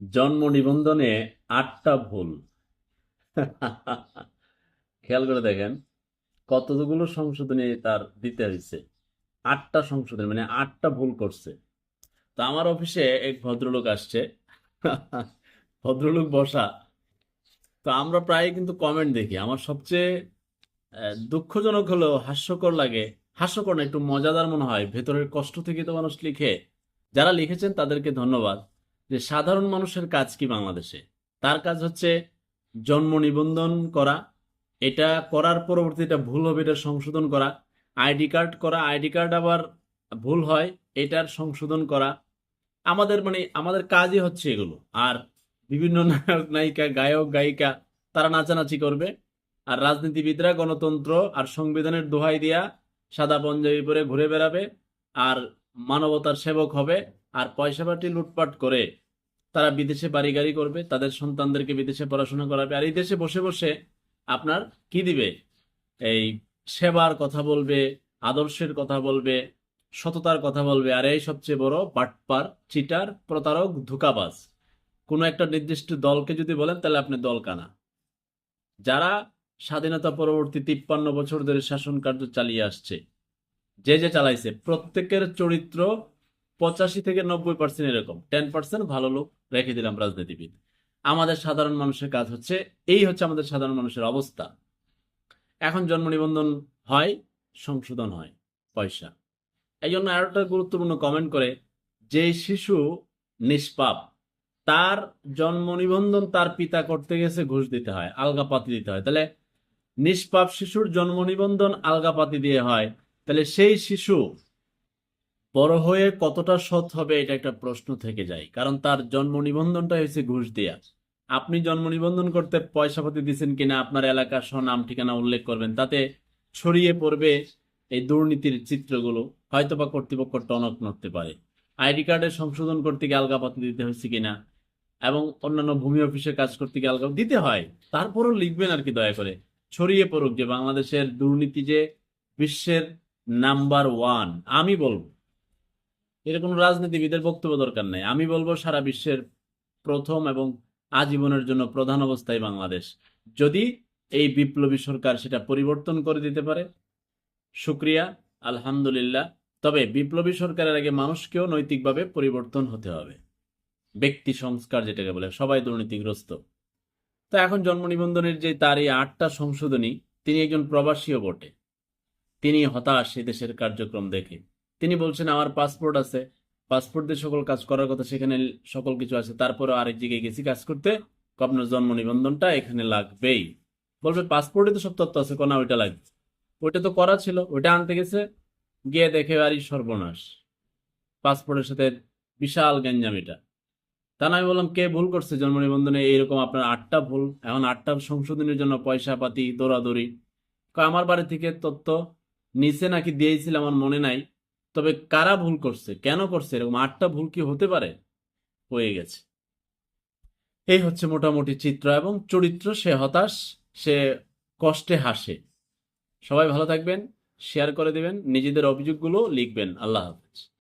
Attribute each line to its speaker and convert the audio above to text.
Speaker 1: জন্ম নিবন্ধনে আটটা ভুল। খেয়াল করে দেখেন, কতগুলো সংশোধনী তার দিতে হয়েছে আটটা সংশোধনী মানে আটটা ভুল করছে। তো আমার অফিসে এক ভদ্রলোক আসছে। ভদ্রলোক বসা। তো আমরা প্রায় কিন্তু কমেন্ট দেখি। আমার সবচেয়ে দুঃখজনক হলেও হাস্যকর লাগে। হাস্যকর না, একটু মজাদার মনে হয়। ভেতরের কষ্ট থেকে তো মানুষ লিখে। যারা লিখেছেন তাদেরকে ধন্যবাদ। যে সাধারণ মানুষের কাজ কি বাংলাদেশে? তার কাজ হচ্ছে জন্ম নিবন্ধন করা। এটা করার পরবর্তী এটা ভুল হবে, এটা সংশোধন করা। আইডি কার্ড করা, আইডি কার্ড আবার ভুল হয়, এটার সংশোধন করা। আমাদের মানে আমাদের কাজই হচ্ছে এগুলো। আর বিভিন্ন নায়ক, নায়িকা, গায়ক, গায়িকা, তারা নাচানাচি করবে। আর রাজনীতিবিদরা গণতন্ত্র আর সংবিধানের দোহাই দিয়া সাদা পঞ্জাবি পরে ঘুরে বেড়াবে। আর মানবতার সেবক হবে। আর পয়সা পাটি লুটপাট করে তারা বিদেশে বাড়ি গাড়ি করবে, তাদের সন্তানদেরকে বিদেশে পড়াশোনা করাবে। আর এই দেশে বসে বসে আপনার কি দিবে? এই সেবার কথা বলবে, আদর্শের কথা বলবে, সততার কথা বলবে, আর এই সবচেয়ে বড় বাটপার, চিটার, প্রতারক, ধোকাবাজ। কোনো একটা নির্দিষ্ট দলকে যদি বলেন, তাহলে আপনি দল কানা। যারা স্বাধীনতা পরবর্তী তিপ্পান্ন বছর ধরে শাসন কার্য চালিয়ে আসছে, যে যে চালাইছে, প্রত্যেকের চরিত্র পঁচাশি থেকে নব্বই পার্সেন্ট এরকম। টেন পার্সেন্ট ভালো লোক রেখে দিলাম রাজনীতিবিদ। আমাদের সাধারণ মানুষের কাজ হচ্ছে, এই হচ্ছে আমাদের সাধারণ মানুষের অবস্থা। এখন জন্ম নিবন্ধন হয়, সংশোধন হয়, পয়সা। এই জন্য আরও একটা গুরুত্বপূর্ণ কমেন্ট করে, যে শিশু নিষ্পাপ, তার জন্ম নিবন্ধন তার পিতা করতে গেছে, ঘুষ দিতে হয় আলগাপাতি দিতে হয়। তাহলে নিষ্পাপ শিশুর জন্ম নিবন্ধন আলগাপাতি দিয়ে হয়। তাহলে সেই শিশু বড় হয়ে কতটা সৎ হবে এটা একটা প্রশ্ন থেকে যায়। কারণ তার জন্ম নিবন্ধনটা হয়েছে ঘুষ দেয়া। আপনি জন্ম নিবন্ধন করতে পয়সা পাতি দিচ্ছেন কিনা, আপনার এলাকার সহ নাম ঠিকানা উল্লেখ করবেন, তাতে ছড়িয়ে পড়বে এই দুর্নীতির চিত্রগুলো হয়তো বা কর্তৃপক্ষ টনক নড়তে পারে। আইডি কার্ডের সংশোধন করতে গিয়ে আলগাপাতি দিতে হয়েছে কিনা, এবং অন্যান্য ভূমি অফিসে কাজ করতে গিয়ে আলগা দিতে হয়, তারপরও লিখবেন আর কি দয়া করে। ছড়িয়ে পড়ুক যে বাংলাদেশের দুর্নীতি যে বিশ্বের নাম্বার ওয়ান, আমি বলব। এটা কোনো রাজনীতিবিদের বক্তব্য দরকার নেই। আমি বলব সারা বিশ্বের প্রথম এবং আজীবনের জন্য প্রধান অবস্থায় বাংলাদেশ। যদি এই বিপ্লবী সরকার সেটা পরিবর্তন করে দিতে পারে, শুক্রিয়া, আলহামদুলিল্লাহ। তবে বিপ্লবী সরকারের আগে মানুষকেও নৈতিকভাবে পরিবর্তন হতে হবে। ব্যক্তি সংস্কার যেটাকে বলে, সবাই দুর্নীতিগ্রস্ত। তো এখন জন্ম নিবন্ধনের যে তার এই আটটা সংশোধনী, তিনি একজন প্রবাসীও বটে। তিনি হতাশ সে দেশের কার্যক্রম দেখে। তিনি বলছেন, আমার পাসপোর্ট আছে। পাসপোর্ট দিয়ে সকল কাজ করার কথা সেখানে সকল কিছু আছে। তারপরে আরেক জায়গায় গেছি কাজ করতে। আপনার জন্ম নিবন্ধনটা এখানে লাগবেই। বলবে, পাসপোর্টে তো সব তথ্য আছে কোনা ওইটা লাগবে। ওইটা তো করা ছিল। ওইটা আনতে গেছে। গিয়ে দেখে আরই সর্বনাশ। পাসপোর্টের সাথে বিশাল গ্যাঞ্জাম এটা তা আমি বললাম, কে ভুল করছে জন্ম নিবন্ধনে? এইরকম আপনার আটটা ভুল। এখন আটটা সংশোধনের জন্য পয়সা পাতি দৌড়াদৌড়ি আমার বাড়ি থেকে তথ্য নিচে নাকি দিয়েছিল, আমার মনে নাই। তবে কারা ভুল করছে? কেন করছে? এরকম আটটা ভুল কি হতে পারে? হয়ে গেছে। এই হচ্ছে মোটামুটি চিত্র এবং চরিত্র। সে হতাশ, সে কষ্টে হাসে। সবাই ভালো থাকবেন শেয়ার করে দেবেন, নিজেদের অভিযোগগুলো লিখবেন। আল্লাহ হাফেজ।